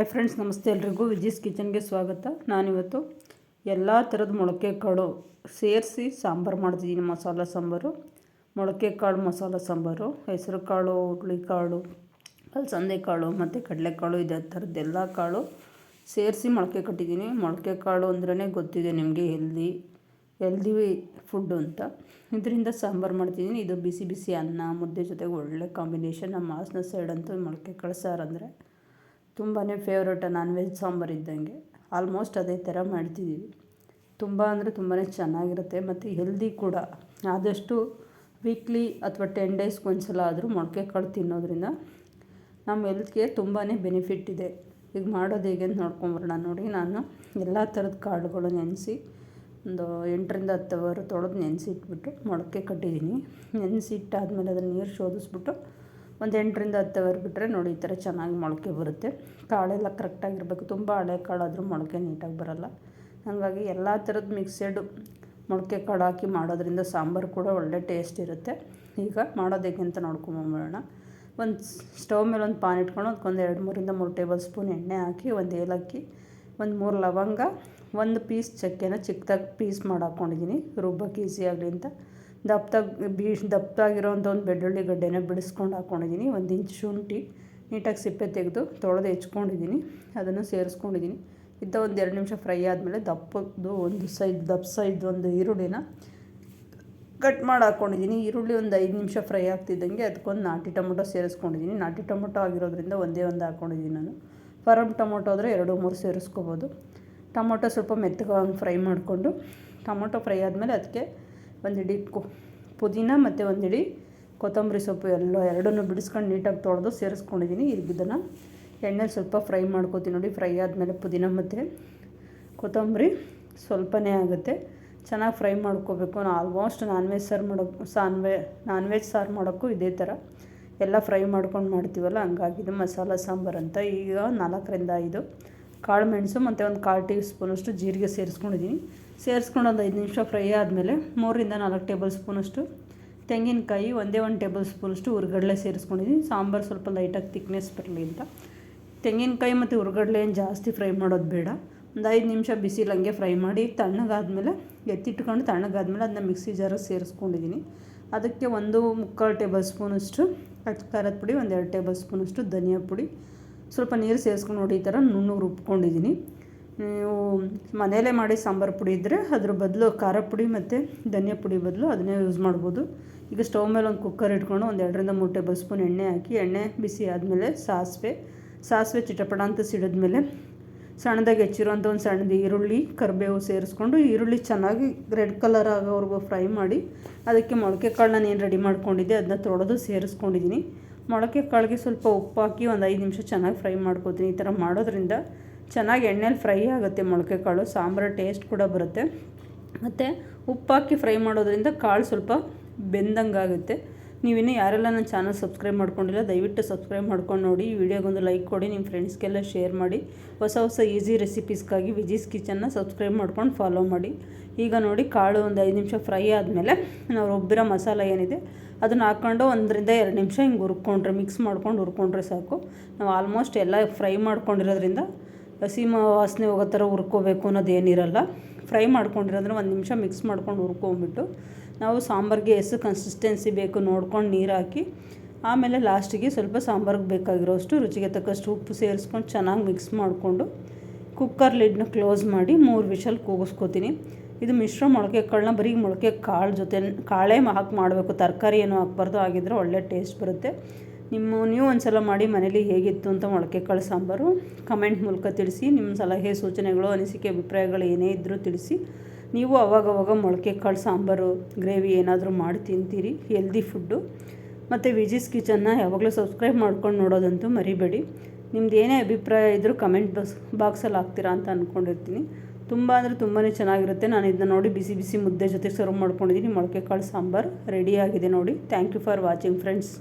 Hi friends, ನಮಸ್ತೆ ಎಲ್ರಿಗೂ. ವಿಜೀಸ್ ಕಿಚನ್ಗೆ ಸ್ವಾಗತ. ನಾನಿವತ್ತು ಎಲ್ಲ ಥರದ ಮೊಳಕೆ ಕಾಳು ಸೇರಿಸಿ ಸಾಂಬಾರು ಮಾಡ್ತಿದ್ದೀನಿ ಮಸಾಲ ಸಾಂಬಾರು, ಮೊಳಕೆ ಕಾಳು, ಮಸಾಲ ಸಾಂಬಾರು, ಹೆಸರು ಕಾಳು ಕಾಳು, ಅಲ್ಸಂದೆ ಕಾಳು, ಮತ್ತು ಕಡಲೆಕಾಳು ಇದೇ ಥರದ್ದೆಲ್ಲ ಕಾಳು ಸೇರಿಸಿ ಮೊಳಕೆ ಕಟ್ಟಿದ್ದೀನಿ ಮೊಳಕೆ ಕಾಳು ಅಂದ್ರೇ ಗೊತ್ತಿದೆ ನಿಮಗೆ, ಹೆಲ್ದಿ ಹೆಲ್ದಿ ಫುಡ್ಡು ಅಂತ. ಇದರಿಂದ ಸಾಂಬಾರು ಮಾಡ್ತಿದ್ದೀನಿ ಇದು ಬಿಸಿ ಬಿಸಿ ಅನ್ನ, ಮುದ್ದೆ ಜೊತೆಗೆ ಒಳ್ಳೆ ಕಾಂಬಿನೇಷನ್. ನಮ್ಮ ಹಾಸನ ಸೈಡ್ ಅಂತೂ ಮೊಳಕೆ ಕಾಳು ಸಾರು ಅಂದರೆ ತುಂಬಾ ಫೇವ್ರೇಟ್ ನಾನ್ ವೆಜ್ ಸಾಂಬಾರು ಇದ್ದಂಗೆ. ಆಲ್ಮೋಸ್ಟ್ ಅದೇ ಥರ ಮಾಡ್ತಿದ್ದೀವಿ ತುಂಬ ಅಂದರೆ ತುಂಬಾ ಚೆನ್ನಾಗಿರುತ್ತೆ ಮತ್ತು ಹೆಲ್ದಿ ಕೂಡ. ಆದಷ್ಟು ವೀಕ್ಲಿ ಅಥವಾ ಟೆನ್ ಡೇಸ್ಗೆ ಒಂದು ಸಲ ಆದರೂ ಮೊಳಕೆ ಕಾಳು ತಿನ್ನೋದ್ರಿಂದ ನಮ್ಮ ಹೆಲ್ತ್ಗೆ ತುಂಬಾ ಬೆನಿಫಿಟ್ ಇದೆ. ಈಗ ಮಾಡೋದು ಹೇಗೆ ಅಂತ ನೋಡ್ಕೊಂಬರೋಣ ನೋಡಿ, ನಾನು ಎಲ್ಲ ಥರದ ಕಾಳುಗಳು ನೆನೆಸಿ ಒಂದು ಎಂಟರಿಂದ ಹತ್ತು ಅವರು ತೊಳೆದು ನೆನೆಸಿಟ್ಬಿಟ್ಟು ಮೊಳಕೆ ಕಟ್ಟಿದ್ದೀನಿ. ನೆನೆಸಿಟ್ಟಾದ್ಮೇಲೆ ಅದನ್ನು ನೀರು ಶೋಧಿಸ್ಬಿಟ್ಟು ಒಂದು ಎಂಟರಿಂದ ಹತ್ತು ಅವರ್ ಬಿಟ್ಟರೆ ನೋಡಿ ಈ ಥರ ಚೆನ್ನಾಗಿ ಮೊಳಕೆ ಬರುತ್ತೆ. ಕಾಳೆಲ್ಲ ಕರೆಕ್ಟಾಗಿರಬೇಕು ತುಂಬ ಹಳೆ ಕಾಳಾದರೂ ಮೊಳಕೆ ನೀಟಾಗಿ ಬರೋಲ್ಲ. ಹಾಗಾಗಿ ಎಲ್ಲ ಥರದ ಮಿಕ್ಸೆಡು ಮೊಳಕೆ ಕಾಳು ಹಾಕಿ ಮಾಡೋದ್ರಿಂದ ಸಾಂಬಾರು ಕೂಡ ಒಳ್ಳೆ ಟೇಸ್ಟ್ ಇರುತ್ತೆ. ಈಗ ಮಾಡೋದು ಹೇಗೆ ಅಂತ ನೋಡ್ಕೊಂಬರೋಣ ಒಂದು ಸ್ಟವ್ ಮೇಲೆ ಒಂದು ಪಾನ್ ಇಟ್ಕೊಂಡು ಅದಕ್ಕೊಂದು ಎರಡು ಮೂರಿಂದ ಮೂರು ಟೇಬಲ್ ಸ್ಪೂನ್ ಎಣ್ಣೆ ಹಾಕಿ, ಒಂದು ಏಲಕ್ಕಿ, ಒಂದು ಮೂರು ಲವಂಗ, ಒಂದು ಪೀಸ್ ಚಕ್ಕೆನ ಚಿಕ್ಕದಾಗಿ ಪೀಸ್ ಮಾಡಿ ಹಾಕ್ಕೊಂಡಿದ್ದೀನಿ ರುಬ್ಬಕ್ಕೆ ಈಸಿ ಆಗಲಿ ಅಂತ. ದಪ್ಪದಾಗಿ ಬೀಸ್ ದಪ್ಪದಾಗಿರೋಂಥ ಒಂದು ಬೆಳ್ಳುಳ್ಳಿ ಗಡ್ಡೆನ ಬಿಡಿಸ್ಕೊಂಡು ಹಾಕ್ಕೊಂಡಿದ್ದೀನಿ ಒಂದು ಇಂಚು ಶುಂಠಿ ನೀಟಾಗಿ ಸಿಪ್ಪೆ ತೆಗೆದು ತೊಳೆದು ಹೆಚ್ಕೊಂಡಿದ್ದೀನಿ. ಅದನ್ನು ಸೇರಿಸ್ಕೊಂಡಿದ್ದೀನಿ. ಇದ್ದ ಒಂದು ಎರಡು ನಿಮಿಷ ಫ್ರೈ ಆದಮೇಲೆ ದಪ್ಪದ್ದು ಒಂದು ಸೈಡ್, ದಪ್ಪ ಸೈಡ್ ಒಂದು ಈರುಳ್ಳಿನ ಕಟ್ ಮಾಡಿ ಹಾಕ್ಕೊಂಡಿದ್ದೀನಿ ಈರುಳ್ಳಿ ಒಂದು ಐದು ನಿಮಿಷ ಫ್ರೈ ಆಗ್ತಿದ್ದಂಗೆ ಅದಕ್ಕೊಂದು ನಾಟಿ ಟೊಮೊಟೊ ಸೇರಿಸ್ಕೊಂಡಿದ್ದೀನಿ. ನಾಟಿ ಟೊಮೊಟೊ ಆಗಿರೋದ್ರಿಂದ ಒಂದೇ ಒಂದು ಹಾಕ್ಕೊಂಡಿದ್ದೀನಿ ನಾನು. ಫರಮ್ ಟೊಮೊಟೊ ಆದರೆ ಎರಡು ಮೂರು ಸೇರಿಸ್ಕೋಬೋದು. ಟೊಮೊಟೊ ಸ್ವಲ್ಪ ಮೆತ್ತಗೆ ಫ್ರೈ ಮಾಡಿಕೊಂಡು ಟೊಮೊಟೊ ಫ್ರೈ ಆದಮೇಲೆ ಅದಕ್ಕೆ ಒಂದು ಹಿಡಿ ಪುದೀನ ಮತ್ತು ಒಂದು ಕೊತ್ತಂಬರಿ ಸೊಪ್ಪು ಎಲ್ಲ ಎರಡನ್ನೂ ಬಿಡಿಸ್ಕೊಂಡು ನೀಟಾಗಿ ತೊಳೆದು ಸೇರಿಸ್ಕೊಂಡಿದ್ದೀನಿ. ಇದನ್ನು ಎಣ್ಣೆಲಿ ಸ್ವಲ್ಪ ಫ್ರೈ ಮಾಡ್ಕೋತೀನಿ ನೋಡಿ. ಫ್ರೈ ಆದಮೇಲೆ ಪುದೀನ ಮತ್ತು ಕೊತ್ತಂಬರಿ ಸ್ವಲ್ಪನೇ ಆಗುತ್ತೆ. ಚೆನ್ನಾಗಿ ಫ್ರೈ ಮಾಡ್ಕೋಬೇಕು. ಆಲ್ಮೋಸ್ಟ್ ನಾನ್ ವೆಜ್ ಸಾರು ಮಾಡೋಕ್ಕೆ ಸಾನ್ವೆ ನಾನ್ ವೆಜ್ ಸಾರು ಮಾಡೋಕ್ಕೂ ಇದೇ ಥರ. ಎಲ್ಲ ಫ್ರೈ ಮಾಡ್ಕೊಂಡು ಮಾಡ್ತೀವಲ್ಲ ಹಂಗಾಗಿದ್ದು ಮಸಾಲ ಸಾಂಬಾರು ಅಂತ. ಈಗ ನಾಲ್ಕರಿಂದ ಐದು. ಕಾಳು ಮೆಣಸು ಮತ್ತು ಒಂದು ಕಾಲು ಟೀ ಸ್ಪೂನಷ್ಟು ಜೀರಿಗೆ ಸೇರಿಸ್ಕೊಂಡಿದ್ದೀನಿ. ಸೇರಿಸ್ಕೊಂಡು ಒಂದು ಐದು ನಿಮಿಷ ಫ್ರೈ ಆದಮೇಲೆ ಮೂರರಿಂದ ನಾಲ್ಕು ಟೇಬಲ್ ಸ್ಪೂನಷ್ಟು ತೆಂಗಿನಕಾಯಿ, ಒಂದೇ ಒಂದು ಟೇಬಲ್ ಸ್ಪೂನಷ್ಟು ಹುರ್ಗಡ್ಲೆ ಸೇರಿಸ್ಕೊಂಡಿದ್ದೀನಿ. ಸಾಂಬಾರು ಸ್ವಲ್ಪ ಲೈಟಾಗಿ ತಿಕ್ನೆಸ್ ಬರಲಿ ಅಂತ. ತೆಂಗಿನಕಾಯಿ ಮತ್ತು ಹುರ್ಗಡ್ಲೆ ಏನು ಜಾಸ್ತಿ ಫ್ರೈ ಮಾಡೋದು ಬೇಡ. ಒಂದು ಐದು ನಿಮಿಷ ಬಿಸಿಲು ಹಂಗೆ ಫ್ರೈ ಮಾಡಿ ತಣ್ಣಗಾದಮೇಲೆ, ಎತ್ತಿಟ್ಕೊಂಡು ತಣ್ಣಗಾದ್ಮೇಲೆ ಅದನ್ನ ಮಿಕ್ಸಿ ಜಾರಿಗೆ ಸೇರಿಸ್ಕೊಂಡಿದ್ದೀನಿ. ಅದಕ್ಕೆ ಒಂದು ಮುಕ್ಕಾಲು ಟೇಬಲ್ ಸ್ಪೂನಷ್ಟು ಖಾರದ ಪುಡಿ ಒಂದು ಎರಡು ಟೇಬಲ್ ಸ್ಪೂನಷ್ಟು ಧನಿಯಾ ಪುಡಿ ಸ್ವಲ್ಪ ನೀರು ಸೇರಿಸ್ಕೊಂಡು ನೋಡಿ, ಈ ಥರ ನುಣ್ಣಗೆ ರುಬ್ಕೊಂಡಿದ್ದೀನಿ. ನೀವು ಮನೆಯಲ್ಲೇ ಮಾಡಿ ಸಾಂಬಾರು ಪುಡಿ ಇದ್ದರೆ ಅದ್ರ ಬದಲು ಖಾರ ಪುಡಿ ಮತ್ತು ಧನಿಯಾ ಪುಡಿ ಬದಲು ಅದನ್ನೇ ಯೂಸ್ ಮಾಡ್ಬೋದು. ಈಗ ಸ್ಟವ್ ಮೇಲೆ ಒಂದು ಕುಕ್ಕರ್ ಇಟ್ಕೊಂಡು ಒಂದು ಎರಡರಿಂದ ಮೂರು ಟೇಬಲ್ ಸ್ಪೂನ್ ಎಣ್ಣೆ ಹಾಕಿ, ಎಣ್ಣೆ ಬಿಸಿ ಆದಮೇಲೆ ಸಾಸಿವೆ. ಸಾಸಿವೆ ಚಿಟಪಟ ಅಂತ ಸಿಡಿದ್ಮೇಲೆ ಸಣ್ಣದಾಗಿ ಹೆಚ್ಚಿರುವಂಥ ಒಂದು ಸಣ್ಣದು ಈರುಳ್ಳಿ, ಕರಿಬೇವು ಸೇರಿಸ್ಕೊಂಡು ಈರುಳ್ಳಿ ಚೆನ್ನಾಗಿ ರೆಡ್ ಕಲರ್ ಆಗೋವರೆಗೂ ಫ್ರೈ ಮಾಡಿ, ಅದಕ್ಕೆ ಮೊಳಕೆ ಕಾಳು ನಾನು ಏನು ರೆಡಿ ಮಾಡ್ಕೊಂಡಿದ್ದೆ, ಅದನ್ನ ತೊಳೆದು ಸೇರಿಸ್ಕೊಂಡಿದ್ದೀನಿ. ಮೊಳಕೆ ಕಾಳಿಗೆ ಸ್ವಲ್ಪ ಉಪ್ಪು ಹಾಕಿ ಒಂದು ಐದು ನಿಮಿಷ ಚೆನ್ನಾಗಿ ಫ್ರೈ ಮಾಡ್ಕೋತೀನಿ. ಈ ಥರ ಮಾಡೋದ್ರಿಂದ ಚೆನ್ನಾಗಿ ಎಣ್ಣೆಲಿ ಫ್ರೈ ಆಗುತ್ತೆ ಮೊಳಕೆ ಕಾಳು. ಸಾಂಬಾರು ಟೇಸ್ಟ್ ಕೂಡ ಬರುತ್ತೆ. ಮತ್ತು ಉಪ್ಪಾಕಿ ಫ್ರೈ ಮಾಡೋದ್ರಿಂದ ಕಾಳು ಸ್ವಲ್ಪ ಬೆಂದಂಗೆ ಆಗುತ್ತೆ. ನೀವಿನ್ನೂ ಯಾರೆಲ್ಲ ನನ್ನ ಚಾನಲ್ ಸಬ್ಸ್ಕ್ರೈಬ್ ಮಾಡ್ಕೊಂಡಿಲ್ಲ, ದಯವಿಟ್ಟು ಸಬ್ಸ್ಕ್ರೈಬ್ ಮಾಡ್ಕೊಂಡು ನೋಡಿ. ಈ ವಿಡಿಯೋಗೊಂದು ಲೈಕ್ ಕೊಡಿ ನಿಮ್ಮ ಫ್ರೆಂಡ್ಸ್ಗೆಲ್ಲ ಶೇರ್ ಮಾಡಿ. ಹೊಸ ಹೊಸ ಈಸಿ ರೆಸಿಪೀಸ್ಗಾಗಿ ವಿಜೀಸ್ ಕಿಚನ್ನ ಸಬ್ಸ್ಕ್ರೈಬ್ ಮಾಡ್ಕೊಂಡು ಫಾಲೋ ಮಾಡಿ. ಈಗ ನೋಡಿ ಕಾಳು ಒಂದು ಐದು ನಿಮಿಷ ಫ್ರೈ ಆದಮೇಲೆ ನಾವು ರುಬ್ಬಿರೋ ಮಸಾಲ ಏನಿದೆ ಅದನ್ನು ಹಾಕ್ಕೊಂಡು ಒಂದರಿಂದ ಎರಡು ನಿಮಿಷ ಹಿಂಗೆ ಹುರ್ಕೊಂಡ್ರೆ ಮಿಕ್ಸ್ ಮಾಡ್ಕೊಂಡು ಹುರ್ಕೊಂಡ್ರೆ ಸಾಕು. ನಾವು ಆಲ್ಮೋಸ್ಟ್ ಎಲ್ಲ ಫ್ರೈ ಮಾಡ್ಕೊಂಡಿರೋದ್ರಿಂದ ಹಸಿ ವಾಸನೆ ಹೋಗೋ ಥರ ಹುರ್ಕೋಬೇಕು ಅನ್ನೋದು ಏನಿರಲ್ಲ. ಫ್ರೈ ಮಾಡ್ಕೊಂಡಿರೋದ್ರೆ ಒಂದು ನಿಮಿಷ ಮಿಕ್ಸ್ ಮಾಡ್ಕೊಂಡು ಹುರ್ಕೊಂಬಿಟ್ಟು ನಾವು ಸಾಂಬಾರಿಗೆ ಎಷ್ಟು ಕನ್ಸಿಸ್ಟೆನ್ಸಿ ಬೇಕು ನೋಡ್ಕೊಂಡು ನೀರು ಹಾಕಿ, ಆಮೇಲೆ ಲಾಸ್ಟಿಗೆ ಸ್ವಲ್ಪ ಸಾಂಬಾರಿಗೆ ಬೇಕಾಗಿರೋಷ್ಟು ರುಚಿಗೆ ತಕ್ಕಷ್ಟು ಉಪ್ಪು ಸೇರಿಸ್ಕೊಂಡು ಚೆನ್ನಾಗಿ ಮಿಕ್ಸ್ ಮಾಡಿಕೊಂಡು ಕುಕ್ಕರ್ ಲಿಡ್ನ ಕ್ಲೋಸ್ ಮಾಡಿ ಮೂರು ವಿಷಲ್ ಕೂಗಿಸ್ಕೋತೀನಿ. ಇದು ಮಿಶ್ರ ಮೊಳಕೆ ಕಾಳನ್ನ ಬರೀ ಮೊಳಕೆ ಕಾಳು ಜೊತೆ ಕಾಳೆ ಹಾಕಿ ಮಾಡಬೇಕು. ತರಕಾರಿ ಏನು ಹಾಕ್ಬಾರ್ದು. ಆಗಿದ್ರೆ ಒಳ್ಳೆ ಟೇಸ್ಟ್ ಬರುತ್ತೆ. ನಿಮ್ಮ ನೀವು ಒಂದು ಸಲ ಮಾಡಿ ಮನೇಲಿ ಹೇಗಿತ್ತು ಅಂತ ಮೊಳಕೆ ಕಾಳು ಸಾಂಬಾರು ಕಮೆಂಟ್ ಮೂಲಕ ತಿಳಿಸಿ. ನಿಮ್ಮ ಸಲಹೆ, ಸೂಚನೆಗಳು, ಅನಿಸಿಕೆ, ಅಭಿಪ್ರಾಯಗಳು ಏನೇ ಇದ್ದರೂ ತಿಳಿಸಿ. ನೀವು ಅವಾಗವಾಗ ಮೊಳಕೆ ಕಾಳು ಸಾಂಬಾರು, ಗ್ರೇವಿ ಏನಾದರೂ ಮಾಡಿ ತಿಂತೀರಿ. Healthy food. ಮತ್ತು ವಿಜಿಸ್ ಕಿಚನ್ನ ಯಾವಾಗಲೂ ಸಬ್ಸ್ಕ್ರೈಬ್ ಮಾಡ್ಕೊಂಡು ನೋಡೋದಂತೂ ಮರಿಬೇಡಿ. ನಿಮ್ದು ಏನೇ ಅಭಿಪ್ರಾಯ ಇದ್ದರೂ ಕಮೆಂಟ್ ಬಾಕ್ಸ್, ಬಾಕ್ಸಲ್ಲಿ ಹಾಕ್ತೀರಾ ಅಂತ ಅಂದ್ಕೊಂಡಿರ್ತೀನಿ ತುಂಬ ಅಂದರೆ ತುಂಬಾ ಚೆನ್ನಾಗಿರುತ್ತೆ. ನಾನು ಇದನ್ನ ನೋಡಿ ಬಿಸಿ ಬಿಸಿ ಮುದ್ದೆ ಜೊತೆ ಸರ್ವ್ ಮಾಡ್ಕೊಂಡಿದ್ದೀನಿ ಮೊಳಕೆ ಕಾಳು ಸಾಂಬಾರು ರೆಡಿಯಾಗಿದೆ ನೋಡಿ. Thank you for watching friends